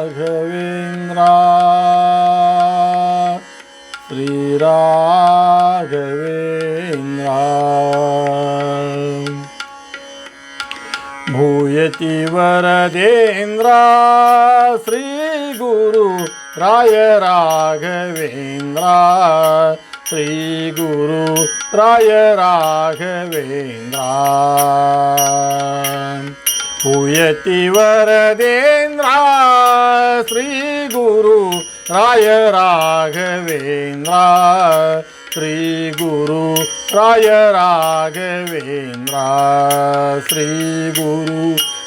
Raghavendra திவரதேந்திரா Sri குரு ராய ராகவேந்திரா ஸ்ரீ குரு ராய ராகவேந்திரா உயத்தி வரதேந்திரா ஸ்ரீ குரு ராய ராகவேந்திரா ஸ்ரீ குரு ராய ராகவேந்திரா ஸ்ரீ குரு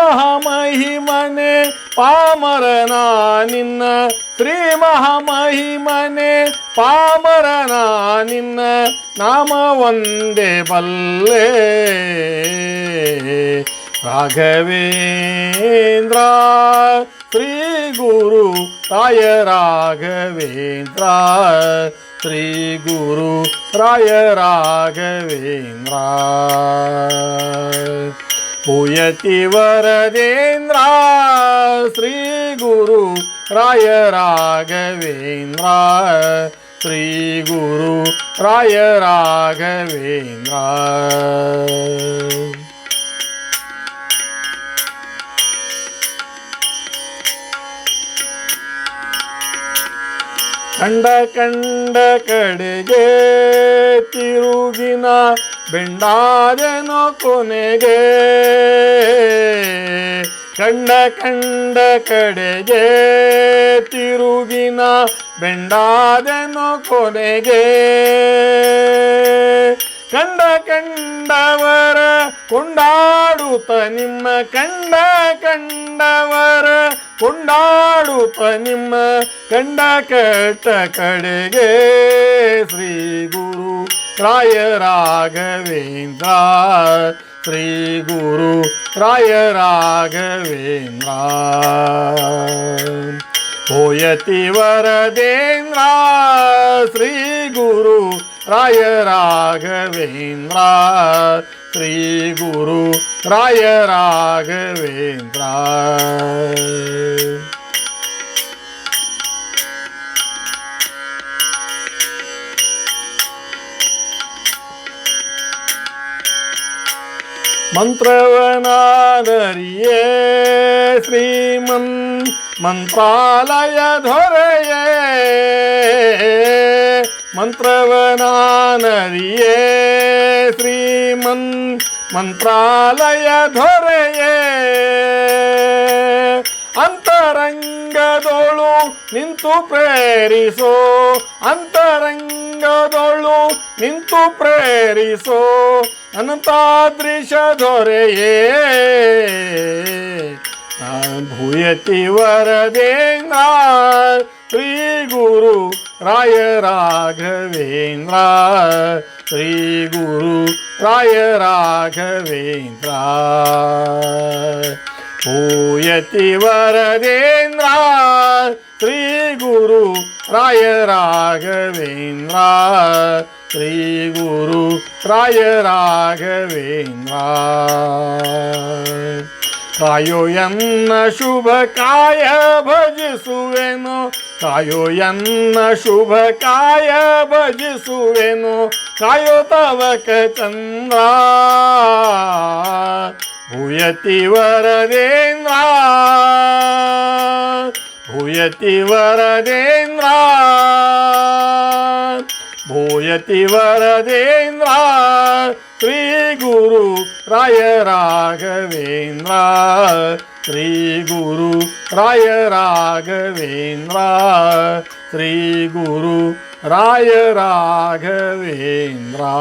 മഹാമഹിമനെ പാമരനാനിന്ന്. ശ്രീ മഹാമഹിമനെ പാമരനാനിന്ന്. നാമവന്ദേ വല്ലേ. രാഘവേന്ദ്ര ശ്രീ ഗുരു തായ രാഘവേന്ദ്ര ശ്രീ ഗുരു തായ രാഘവേന്ദ്ര. புயத்தி வரதேந்திரா ஸ்ரீ குரு ராய ராகவேந்திரா ஸ்ரீ குரு ராய ராகவேந்திரா கண்ட கண்ட கடுகே திருகினார் ಕಂಡ ಕಂಡ ಕಡೆಗೆ ತಿರುಗಿನ ಬೆಂಡಾದೆನೋ ಕೊನೆಗೆ ಕಂಡ ಕಂಡ ಕಡೆಗೆ ತಿರುಗಿನ ಬೆಂಡಾದೆನೋ ಕೊನೆಗೆ ಕಂಡ ಕಂಡವರ ಕೊಂಡಾಡುತ್ತ ನಿಮ್ಮ ಕಂಡ ಕಂಡವರ ಕೊಂಡಾಡುತ್ತ ನಿಮ್ಮ ಕಂಡ ಕೆಟ್ಟ ಕಡೆಗೆ ಶ್ರೀ ಗುರು ராய ராகவேந்திரா ஸ்ரீ குரு ராய ராகவேந்திரா போயத்தி வரதேந்திரா ஸ்ரீ குரு ராய ராகவேந்திரா ஸ்ரீ குரு ராய ராகவேந்திரா ಮಂತ್ರವನಾದರಿಯೇ ಶ್ರೀಮನ್ ಮಂತ್ರಾಲಯ ದೊರೆಯೇ ಮಂತ್ರವನಾನರಿಯೇ ಶ್ರೀಮನ್ ಮಂತ್ರಾಲಯ ದೊರೆಯೇ ನಿಂತು ಪ್ರೇರಿಸೋ ಅಂತರಂಗದೋಳು ನಿಂತು ಪ್ರೇರಿಸೋ ಅನಂತಾದೃಶ ದೊರೆಯೇ ಭೂಯತಿ ವರದೇಂದ್ರ ಶ್ರೀ ಗುರು ರಾಯ ರಾಘವೇಂದ್ರ ಶ್ರೀ ಗುರು ರಾಯ ರಾಘವೇಂದ್ರ പൂയത്തി വരദേന്ദ്ര ശ്രീ ഗുരു രായ രാഘവേന്ദ്ര ശ്രീ ഗുരു രായ രാഘവേന്ദ്ര കായോയെന്ന ശുഭകായ ഭജിസുവേനു കായോയെന്ന ശുഭകായ ഭജിസുവേനു കായോ തവക ചന്ദ്ര உயர்த்தி வரதேந்திரா உயர்த்தி வரதேந்திரா உயர்த்தி வரதேந்திரா ஸ்ரீ குரு ராய ராகவேந்திரா ஸ்ரீ குரு ராய ராகவேந்திரா ஸ்ரீ குரு ராய ராகவேந்திரா